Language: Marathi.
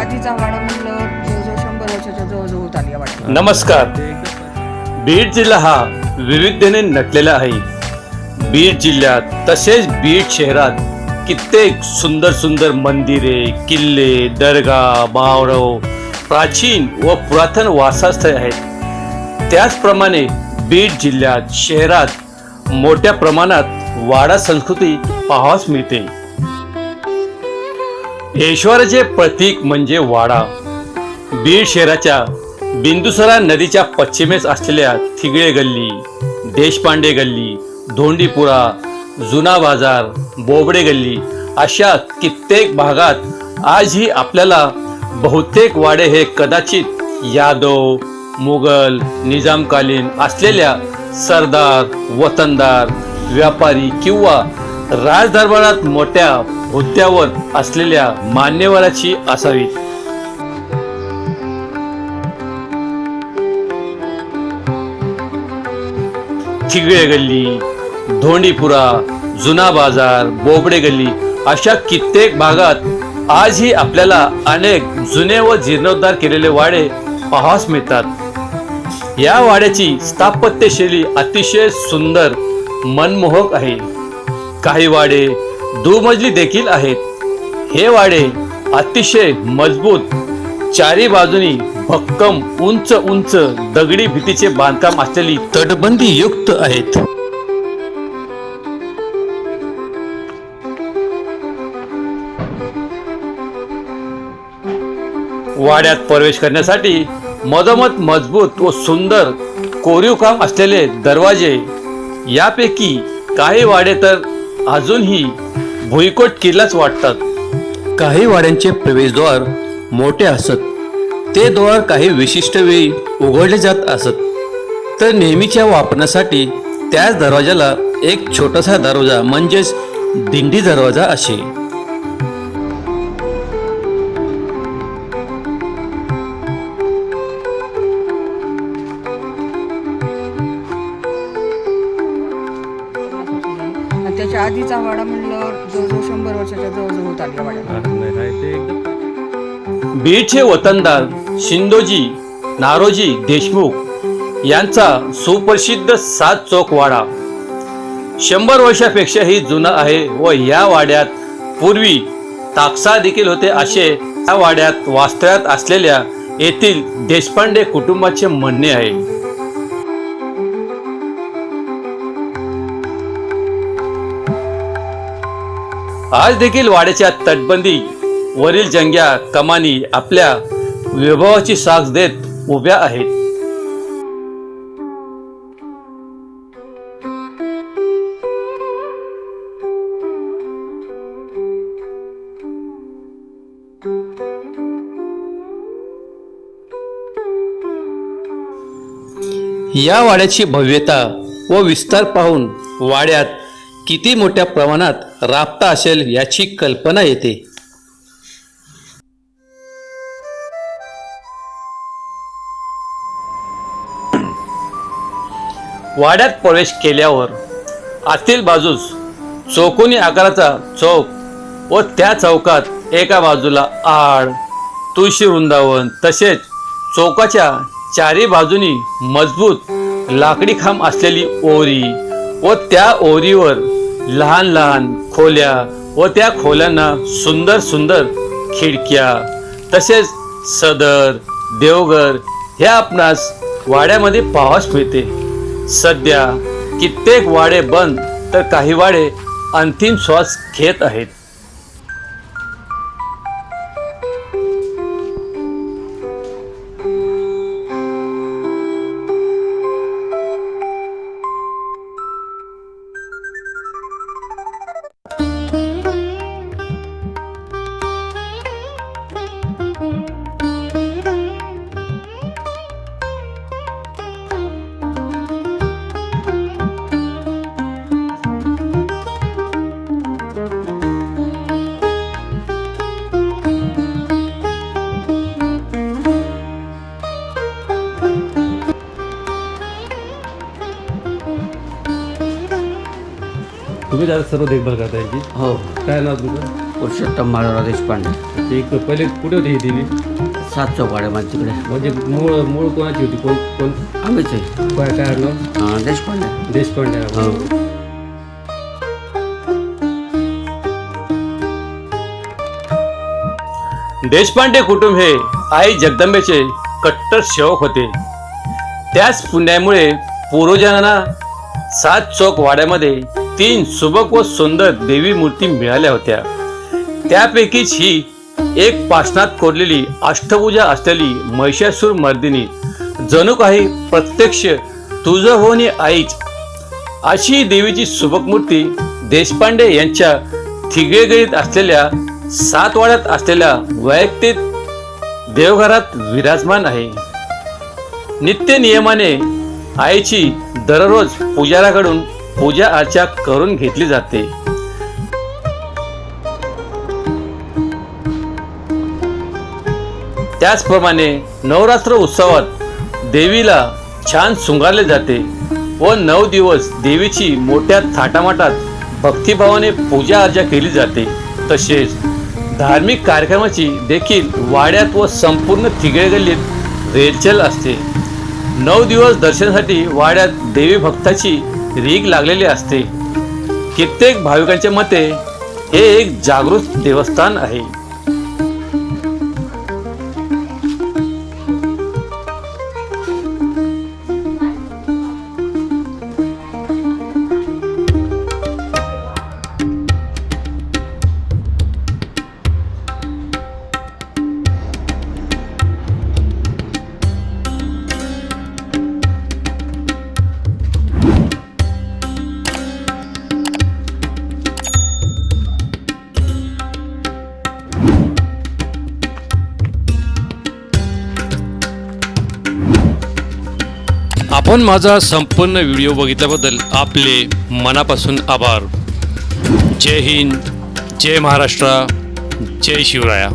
आधीचा वाडा म्हणलं जवळजवळ शंभर वर्षाच्या जवळजवळ होत आली वाटत. नमस्कार. बीड जिल्हा हा विविधतेने नटलेला आहे. बीड जिल्ह्यात तसेच बीड शहरात कित्येक सुंदर सुंदर मंदिरे किल्ले दर्गा बावरव प्राचीन व पुरातन वासस्थळे आहेत. त्याचप्रमाणे बीड जिल्ह्यात शहरात मोठ्या प्रमाणात वाडा संस्कृती पाहावास मिळते. ऐश्वर्याचे प्रतीक म्हणजे वाडा. बीड शहराच्या बिंदुसरा नदीच्या पश्चिमेस असलेल्या थिगळे गल्ली देशपांडे गल्ली धोंडीपुरा जुना बाजार बोबडे गल्ली अशा कित्येक भागात आजही आपल्याला बहुतेक वाडे हे कदाचित यादव मुघल निजामकालीन असलेल्या सरदार वतनदार व्यापारी किंवा राजदरबारात मोठ्या हुद्द्यावर असलेल्या मान्यवराची असावी. चिगळे गल्ली धोंडीपुरा जुना बाजार बोबडे गल्ली अशा कित्येक भागात आजही आपल्याला अनेक जुने व जीर्णोद्धार केलेले वाडे पाहास मिळतात. या वाड्याची स्थापत्यशैली अतिशय सुंदर मनमोहक आहे. काही वाडे दुमजली देखील आहेत. हे वाडे अतिशय मजबूत चारी बाजूनी भक्कम उंच उंच दगडी भीतीचे बांधकाम असलेली तटबंदी युक्त आहेत. वाड्यात प्रवेश करण्यासाठी मधोमध मजबूत व सुंदर कोरीव काम असलेले दरवाजे यापैकी काही वाडे तर अजूनही भुईकोट किल्लाच वाटतात. काही वाड्यांचे प्रवेशद्वार मोठे असत. ते द्वार काही विशिष्ट वेळी उघडले जात असत. तर नेहमीच्या वापरण्यासाठी त्याच दरवाजाला एक छोटासा दरवाजा म्हणजेच दिंडी दरवाजा असे. आधीचा वाडा म्हणलं जवळजवळ शंभर वर्षाच्या जवळजवळ होत आली बीडचे वतनदार शिंदोजी नारोजी देशमुख यांचा सुप्रसिद्ध सात चौक वाडा. शंभर वर्षापेक्षाही जुना आहे व या वाड्यात पूर्वी ताकसा देखील होते असे या वाड्यात वास्तव्यात असलेल्या येथील देशपांडे कुटुंबाचे म्हणणे आहे. आज देखील वाड्याच्या तटबंदी वरील जंग्या कमानी आपल्या वैभवाची साक्ष देत उभ्या आहेत. या वाड्याची भव्यता व विस्तार पाहून वाड्यात किती मोठ्या प्रमाणात राबता असेल याची कल्पना येते. वाड्यात प्रवेश केल्यावर आतील बाजूस चौकोनी आकाराचा चौक व त्या चौकात एका बाजूला आड तुळशी वृंदावन तसेच चौकाच्या चारी बाजूनी मजबूत लाकडी खांब असलेली ओरी व त्या ओरीवर लहान लहान खोल्या व त्या खोल्यांना सुंदर सुंदर खिडक्या तसेच सदर देवघर हे आपणास वाड्यामध्ये पाहावयास मिळते. सध्या कित्येक वाडे बंद तर काही वाडे अंतिम श्वास घेत आहेत. तुम्ही सर्व देखभाल करता यांची हो. काय नाव तुमचं? पुरुषोत्तम माधवराव देशपांडे. ते एक पहिले कुठे होती ही देवी सात चौपाड्यामध्ये तिकडे. म्हणजे मूळ मूळ कोणाची होती? कोण कोण? आम्हीच आहे. काय काय नाव? अं, देशपांडे. देशपांडे. हो. देशपांडे कुटुंब हे आई जगदंबेचे कट्टर सेवक होते. त्याच पुण्यामुळे पूर्वजांना सात चौक वाड्यामध्ये तीन सुबक व सुंदर देवी मूर्ती मिळाल्या होत्या. त्यापैकीच ही एक पाषणात कोरलेली अष्टभुजा असलेली महिषासूर मर्दिनी. जणू काही प्रत्यक्ष तुझं होणे आईच. अशी देवीची सुबक मूर्ती देशपांडे यांच्या थिगळेगळीत असलेल्या सातवाड्यात असलेल्या वैयक्तिक देवघरात विराजमान आहे. नित्य नियमाने आईची दररोज पुजाराकडून पूजा अर्चा करून घेतली जाते. त्याचप्रमाणे नवरात्र उत्सवात देवीला छान सुंगारले जाते व नऊ दिवस देवीची मोठ्या थाटामाटात भक्तिभावाने पूजा अर्चा केली जाते. तसेच धार्मिक कार्यक्रमाची देखील वाड्यात व संपूर्ण थिगळे गल्लीत रेलचेल असते. नऊ दिवस दर्शनासाठी वाड्यात देवी भक्ताची रीग लागलेली असते. कित्येक भाविकांच्या मते हे एक जागृत देवस्थान आहे. आपण माझा संपूर्ण व्हिडिओ बघितल्याबद्दल आपले मनापासून आभार. जय हिंद जय महाराष्ट्र जय शिवराया.